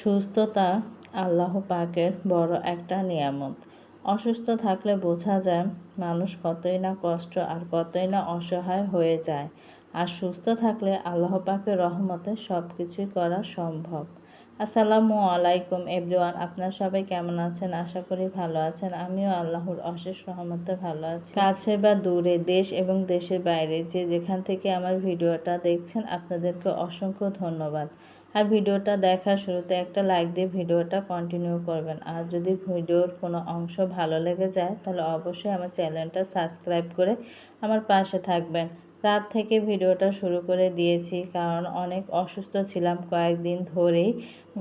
সুস্থতা আল্লাহ পাকের বড় একটা নিয়ামত। অসুস্থ থাকলে বোঝা যায় মানুষ কতই না কষ্ট আর কতই না অসহায় হয়ে যায়। আর সুস্থ থাকলে আল্লাহ পাকের রহমতে সব কিছুই করা সম্ভব। আসসালামু আলাইকুম এভরিওয়ান, আপনার সবাই কেমন আছেন? আশা করি ভালো আছেন। আমিও আল্লাহর অশেষ রহমতে ভালো আছি। কাছে বা দূরে, দেশ এবং দেশের বাইরে যে যেখান থেকে আমার ভিডিওটা দেখছেন, আপনাদেরকে অসংখ্য ধন্যবাদ। আর ভিডিওটা দেখার শুরুতে একটা লাইক দিয়ে ভিডিওটা কন্টিনিউ করবেন। আর যদি ভিডিওর কোনো অংশ ভালো লেগে যায়, তাহলে অবশ্যই আমার চ্যানেলটা সাবস্ক্রাইব করে আমার পাশে থাকবেন। রাত থেকে ভিডিওটা শুরু করে দিয়েছি, কারণ অনেক অসুস্থ ছিলাম কয়েকদিন ধরেই।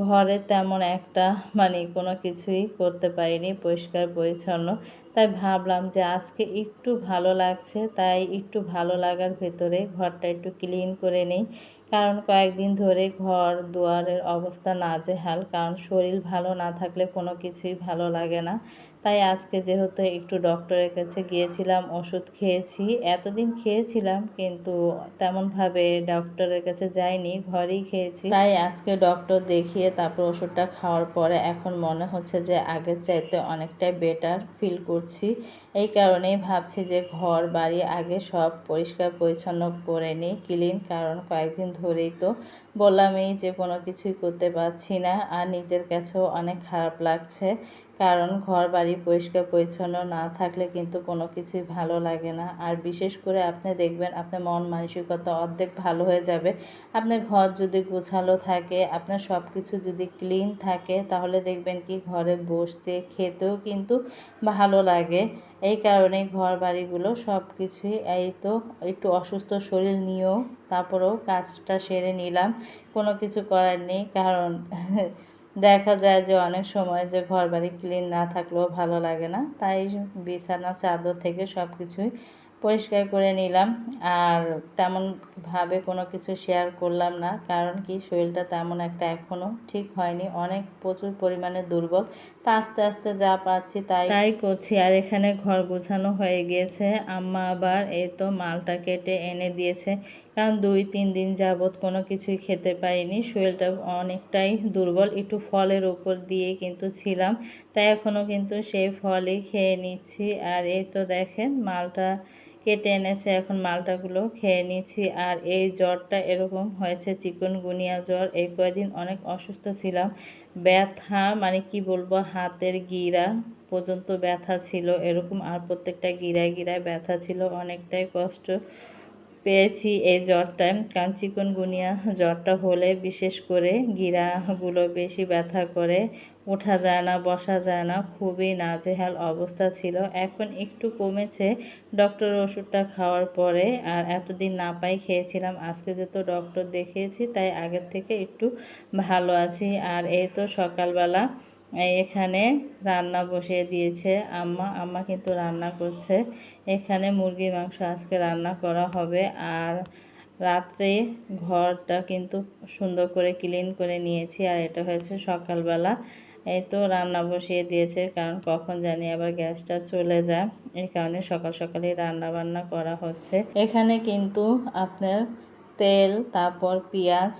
ঘরে তেমন একটা মানে কোনো কিছুই করতে পারিনি, পরিষ্কার পরিচ্ছন্ন। তাই ভাবলাম যে আজকে একটু ভালো লাগছে, তাই একটু ভালো লাগার ভেতরে ঘরটা একটু ক্লিন করে নিই। কারণ কয়েকদিন ধরে ঘর, দুয়ারের অবস্থা নাজেহাল, কারণ শরীর ভালো না থাকলে কোনো কিছুই ভালো লাগে না। তাই আজকে যেহেতু একটু ডক্টরের কাছে গিয়েছিলাম, ওষুধ খেয়েছি। এতদিন খেয়েছিলাম, কিন্তু তেমনভাবে ডক্টরের কাছে যাইনি, ঘরেই খেয়েছি। তাই আজকে ডক্টর দেখিয়ে তারপর ওষুধটা খাওয়ার পরে এখন মনে হচ্ছে যে আগের চাইতে অনেকটাই বেটার ফিল করছি। এই কারণেই ভাবছি যে ঘর, বাড়ি আগে সব পরিষ্কার পরিচ্ছন্ন করে নিই ক্লিন কারণ কয়েকদিন ধরেই তো বললামই যে কোনো কিছুই করতে পারছি না, আর নিজের কাছেও অনেক খারাপ লাগছে। কারণ ঘর বাড়ি পরিষ্কার পরিচ্ছন্ন না থাকলে কিন্তু কোনো কিছুই ভালো লাগে না। আর বিশেষ করে আপনি দেখবেন আপনার মন মানসিকতা অর্ধেক ভালো হয়ে যাবে। আপনার ঘর যদি গোছালো থাকে, আপনার সব কিছু যদি ক্লিন থাকে, তাহলে দেখবেন কি ঘরে বসতে খেতেও কিন্তু ভালো লাগে। এই কারণে ঘর বাড়িগুলো সব কিছুই এই তো একটু অসুস্থ শরীর নিয়েও তারপরেও কাজটা সেরে নিলাম। কোনো কিছু করার নেই কারণ দেখা যায় যে অনেক সময় যে ঘর বাড়ি ক্লিন না থাকলেও ভালো লাগে না, তাই বিছানা, চাদর থেকে সব কিছুই পরিষ্কার করে নিলাম। আর তেমনভাবে কোনো কিছু শেয়ার করলাম না, কারণ কি শরীরটা তেমন একটা এখনও ঠিক হয়নি, অনেক প্রচুর পরিমাণে দুর্বল। তা আস্তে আস্তে যা পাচ্ছি তাই তাই করছি। আর এখানে ঘর গোছানো হয়ে গিয়েছে। আম্মা আবার এই তো মালটা কেটে এনে দিয়েছে। কারণ দুই, তিন দিন যাবৎ কোনো কিছুই খেতে পারিনি। শরীরটা অনেকটাই দুর্বল, একটু ফলের উপর দিয়ে কিন্তু ছিলাম। তাই এখনও কিন্তু সেই ফলই খেয়ে নিচ্ছি। আর এই তো দেখেন, মালটা কেটে এনেছে, এখন মালটাগুলো খেয়ে নিচ্ছি। আর এই জ্বরটা এরকম হয়েছে চিকনগুনিয়া জ্বর। এই কয়েকদিন অনেক অসুস্থ ছিলাম। ব্যথা মানে কি বলব, হাতের গিরা পর্যন্ত ব্যথা ছিল। এরকম আর প্রত্যেকটা গিরায় গিরায় ব্যথা ছিল, অনেকটাই কষ্ট। পেয়েছি এই জ্বরটায় কারণ চিকনগুনিয়া জ্বরটা হলে বিশেষ করে গিরাগুলো বেশি ব্যথা করে ওঠা যায় না, বসা যায় না, খুবই নাজেহাল অবস্থা ছিল। এখন একটু কমেছে ডক্টর ওষুধটা খাওয়ার পরে আর এতদিন না পাই খেয়েছিলাম, আজকে যেহেতু ডক্টর দেখিয়েছি, তাই আগের থেকে একটু ভালো আছি। আর এই তো সকালবেলা এখানে রান্না বসিয়ে দিয়েছে আম্মা। আম্মা কিন্তু রান্না করছে। এখানে মুরগির মাংস আজকে রান্না করা হবে আর রাত্রে ঘরটা কিন্তু সুন্দর করে ক্লিন করে নিয়েছি আর এটা হয়েছে সকালবেলা। এই তো রান্না বসিয়ে দিয়েছে কারণ কখন জানি আবার গ্যাসটা চলে যায়। এই কারণে সকাল সকালে রান্না বান্না করা হচ্ছে। এখানে কিন্তু আপনার তেল, তারপর পেঁয়াজ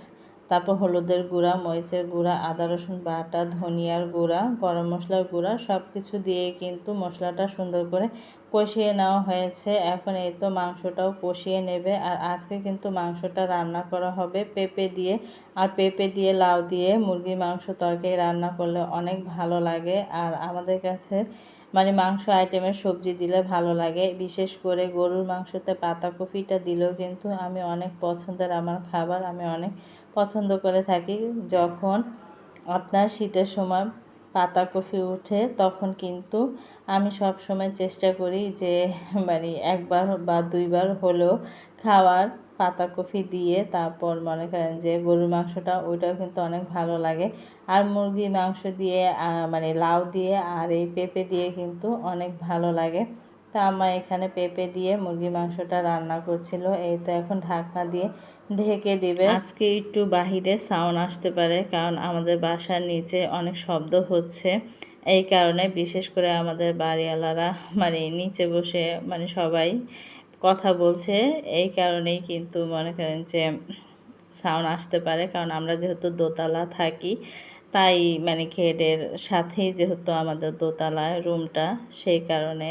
তারপর হলুদের গুঁড়া, মরিচের গুঁড়া, আদা, রসুন বাটা, ধনিয়ার গুঁড়া, গরম মশলার গুঁড়া সব কিছু দিয়ে কিন্তু মশলাটা সুন্দর করে কষিয়ে নেওয়া হয়েছে। এখন এই তো মাংসটাও কষিয়ে নেবে। আর আজকে কিন্তু মাংসটা রান্না করা হবে পেঁপে দিয়ে। আর পেঁপে দিয়ে লাউ দিয়ে মুরগির মাংস তরকারি রান্না করলে অনেক ভালো লাগে। আর আমাদের কাছে মানে মাংস আইটেমের সবজি দিলে ভালো লাগে। বিশেষ করে গরুর মাংসতে পাতা পাতাকপিটা দিলেও কিন্তু আমি অনেক পছন্দের আমার খাবার, আমি অনেক পছন্দ করে থাকি। যখন আপনার শীতের সময় পাতাকপি উঠে, তখন কিন্তু আমি সব সময় চেষ্টা করি যে মানে একবার বা দুইবার হলেও খাওয়ার পাতাকপি দিয়ে তারপর মনে করেন যে গরুর মাংসটা, ওইটাও কিন্তু অনেক ভালো লাগে। আর মুরগির মাংস দিয়ে মানে লাউ দিয়ে আর এই পেঁপে দিয়ে কিন্তু অনেক ভালো লাগে। তা আমার এখানে পেঁপে দিয়ে মুরগি মাংসটা রান্না করছিল, এই তো এখন ঢাকনা দিয়ে ঢেকে দিবে। আজকে একটু বাহিরে সাউন্ড আসতে পারে, কারণ আমাদের বাসার নিচে অনেক শব্দ হচ্ছে। এই কারণে বিশেষ করে আমাদের বাড়িওয়ালারা মানে নিচে বসে মানে সবাই কথা বলছে, এই কারণেই কিন্তু মনে করেন যে সাউন্ড আসতে পারে। কারণ আমরা যেহেতু দোতলা থাকি তাই মানে খেডের সাথেই যেহেতু আমাদের দোতলায় রুমটা, সেই কারণে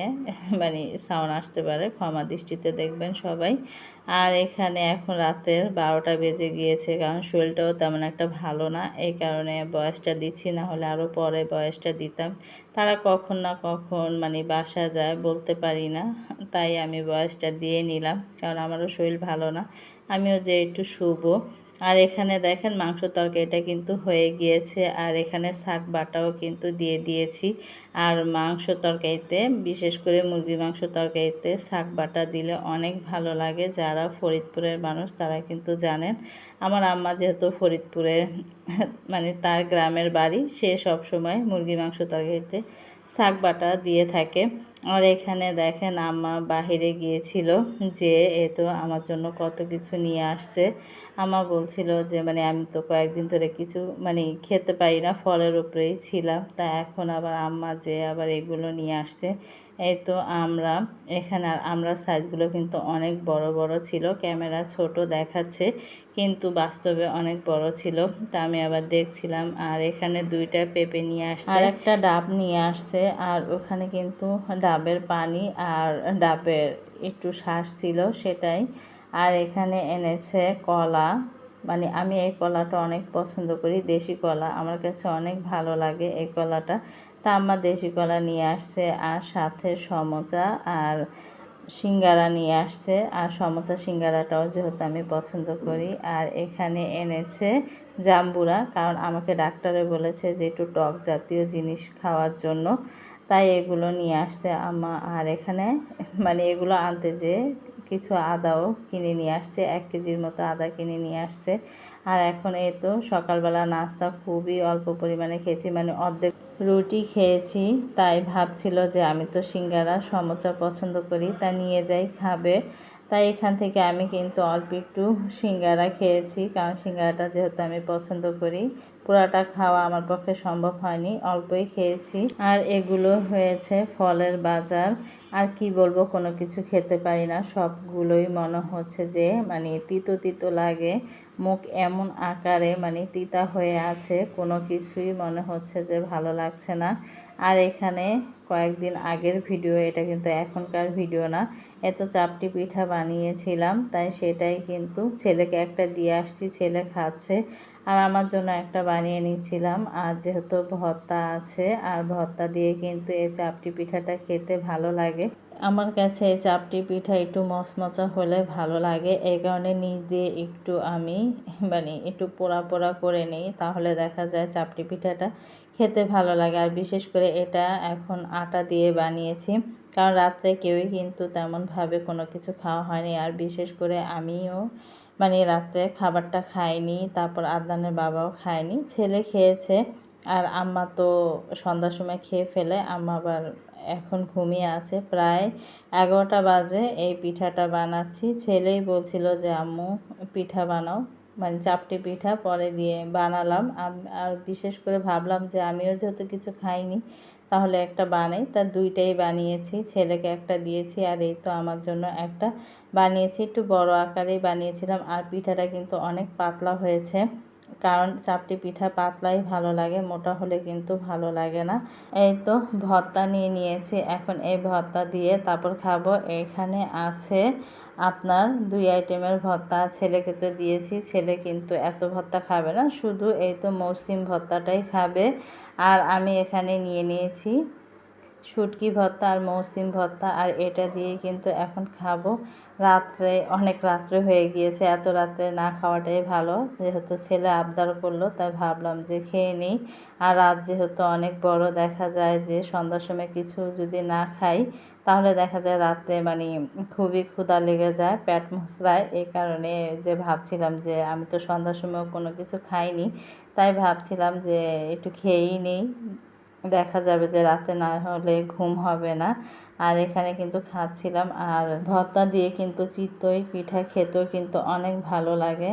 মানে সাউন্ড আসতে পারে। ক্ষমা দৃষ্টিতে দেখবেন সবাই। আর এখানে এখন রাতের বারোটা বেজে গিয়েছে, কারণ শরীরটাও তেমন একটা ভালো না। এই কারণে বয়সটা দিচ্ছি, না হলে আরও পরে বয়সটা দিতাম। তারা কখন না কখন মানে বাসা যায় বলতে পারি না। তাই আমি বয়সটা দিয়ে নিলাম, কারণ আমারও শরীর ভালো না। আমিও যে একটু শুবো। আর এখানে দেখেন মাংস তরকারিটা কিন্তু হয়ে গিয়েছে, আর এখানে শাক বাটাও কিন্তু দিয়ে দিয়েছি। আর মাংস তরকারিতে, বিশেষ করে মুরগি মাংস তরকারিতে শাক বাটা দিলে অনেক ভালো লাগে। যারা ফরিদপুরের মানুষ তারা কিন্তু জানেন। আমার আম্মা যেহেতু ফরিদপুরে মানে তার গ্রামের বাড়ি, সে সব সময় মুরগি মাংস তরকারিতে শাক বাটা দিয়ে থাকে। আর এখানে দেখেন আম্মা বাহিরে গিয়েছিল যে, এ তো আমার জন্য কত কিছু নিয়ে আসছে। আমা বলছিল যে মানে আমি তো কয়েকদিন ধরে কিছু মানে খেতে পারি না, ফলের উপরেই ছিলাম। তা এখন আবার আম্মা যে আবার এগুলো নিয়ে আসছে এই তো আমরা, এখানে আমরা সাইজগুলো কিন্তু অনেক বড় বড় ছিল ক্যামেরা ছোট দেখাচ্ছে, কিন্তু বাস্তবে অনেক বড় ছিল। তা আমি আবার দেখছিলাম, আর এখানে দুইটা পেঁপে নিয়ে আসছে। আর একটা ডাব নিয়ে আসছে, আর ওখানে কিন্তু ডাবের পানি আর ডাবের একটু শ্বাস ছিল সেটাই। আর এখানে এনেছে কলা মানে আমি এই কলাটা অনেক পছন্দ করি, দেশি কলা, আমার কাছে অনেক ভালো লাগে এই কলাটা। তা দেশি কলা নিয়ে আসছে, আর সাথে সমোচা আর সিঙ্গারা নিয়ে আসছে। আর সমোচা সিঙ্গারাটাও যেহেতু আমি পছন্দ করি, আর এখানে এনেছে জাম্বুরা, কারণ আমাকে ডাক্তারে বলেছে যে একটু টক জাতীয় জিনিস খাওয়ার জন্য। তাই এগুলো নিয়ে আসছে আমা আর এখানে মানে এগুলো আনতে যে কিছু আদাও কিনে নিয়ে আসছে, এক কেজির মতো আদা কিনে নিয়ে আসছে। আর এখন এই তো সকালবেলা নাস্তা খুবই অল্প পরিমাণে খেয়েছি মানে অর্ধেক রুটি খেয়েছি, তাই ভাবছিল যে আমি তো সিঙ্গারা, সমোচা পছন্দ করি, তা নিয়ে যাই, খাবে। তাই এখান থেকে আমি কিন্তু অল্প একটু সিঙ্গারা খেয়েছি, কারণ সিঙ্গারাটা যেহেতু আমি পছন্দ করি পুরাটা খাওয়া আমার পক্ষে সম্ভব হয়নি, অল্পই খেয়েছি। আর এগুলো হয়েছে ফলের বাজার, আর কি বলব, কোনো কিছু খেতে পারি না, সবগুলোই মনে হচ্ছে যে মানে তিতো তিতো লাগে, মুখ এমন আকারে মানে তিতা হয়ে আছে, কোনো কিছুই মনে হচ্ছে যে ভালো লাগছে না। আর এখানে কয়েকদিন আগের ভিডিও, এটা কিন্তু এখনকার ভিডিও না, এত চাপটি পিঠা বানিয়েছিলাম, তাই সেটাই কিন্তু ছেলেকে একটা দিয়ে আসছি, ছেলে খাচ্ছে, আর আমার জন্য একটা বানিয়ে নিচ্ছিলাম, আর যেহেতু ভর্তা আছে, আর ভর্তা দিয়ে কিন্তু এই চাপটি পিঠাটা খেতে ভালো লাগে। আমার কাছে এই চাপটি পিঠা একটু মচমচা হলে ভালো লাগে, এই কারণে নিচ দিয়ে একটু আমি মানে একটু পোড়া পোড়া করে নিই, তাহলে দেখা যায় চাপটি পিঠাটা খেতে ভালো লাগে। আর বিশেষ করে এটা এখন আটা দিয়ে বানিয়েছি। কারণ রাত্রে কেউই কিন্তু তেমনভাবে কোনো কিছু খাওয়া হয়নি। আর বিশেষ করে আমিও মানে রাত্রে খাবারটা খাইনি, তারপর আদানের বাবাও খায়নি। ছেলে খেয়েছে আর আম্মা তো সন্ধ্যার সময় খেয়ে ফেলে, আম্মা আবার এখন ঘুমিয়ে আছে। প্রায় এগারোটা বাজে, এই পিঠাটা বানাচ্ছি। ছেলেই বলছিল যে, আম্মু, পিঠা বানাও। মানে চাপটি পিঠা পরে দিয়ে বানালাম। আর বিশেষ করে ভাবলাম যে আমিও যেহেতু কিছু খাইনি, তাহলে একটা বানাই। তার দুইটাই বানিয়েছি, ছেলেকে একটা দিয়েছি আর এই তো আমার জন্য একটা। বানিয়েছি, একটু বড় আকারেই বানিয়েছিলাম আর পিঠাটা কিন্তু অনেক পাতলা হয়েছে। কারণ চাপটি পিঠা পাতলাই ভালো লাগে, মোটা হলে কিন্তু ভালো লাগে না। এই তো ভর্তা নিয়ে নিয়েছি, এখন এই ভর্তা দিয়ে তারপর খাব। এখানে আছে আপনার দুই আইটেমের ভর্তা, ছেলেকে তো দিয়েছি, ছেলে কিন্তু এত ভর্তা খাবে না, শুধু এই তো মৌসিম ভর্তাটাই খাবে। আর আমি এখানে নিয়ে নিয়েছি শুটকি ভর্তা আর মৌসিম ভর্তা, আর এটা দিয়ে কিন্তু এখন খাব। রাত্রে, অনেক রাত্রে হয়ে গিয়েছে। এত রাত্রে না খাওয়াটাই ভালো। যেহেতু ছেলে আবদার করল, তাই ভাবলাম যে খেয়ে নিই। আর রাত যেহেতু অনেক বড়, দেখা যায় যে সন্ধ্যার সময় কিছু যদি না খাই, তাহলে দেখা যায় রাত্রে মানে খুবই ক্ষুধা লেগে যায়, পেট মশলায় এই কারণে যে ভাবছিলাম যে আমি তো সন্ধ্যার সময় কোনো কিছু খাইনি, তাই ভাবছিলাম যে একটু খেয়েই নেই। দেখা যাবে যে রাতে না হলে ঘুম হবে না। আর এখানে কিন্তু খাচ্ছিলাম। আর ভর্তা দিয়ে কিন্তু চিতই পিঠা খেতেও কিন্তু অনেক ভালো লাগে।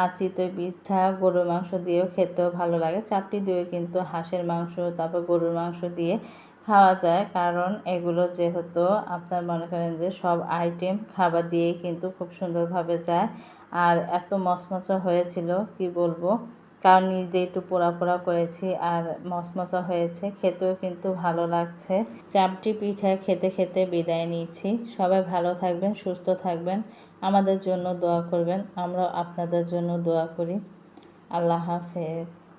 আর চিতই পিঠা, গরুর মাংস দিয়েও খেতেও ভালো লাগে। চাপটি দিয়েও কিন্তু হাঁসের মাংস, তারপর গরুর মাংস দিয়ে খাওয়া যায়। কারণ এগুলো যেহেতু আপনার মনে করেন যে সব আইটেম খাবার দিয়েই কিন্তু খুব সুন্দরভাবে যায়। আর এত মচমচা হয়েছিল, কি বলব? কারণ নিজ দিয়ে একটু পোড়া পোড়া করেছি আর মশমশা হয়েছে, খেতেও কিন্তু ভালো লাগছে। চাপটি পিঠা খেতে খেতে বিদায় নিয়েছি সবাই ভালো থাকবেন, সুস্থ থাকবেন। আমাদের জন্য দোয়া করবেন। আমরাও আপনাদের জন্য দোয়া করি। আল্লাহ হাফেজ।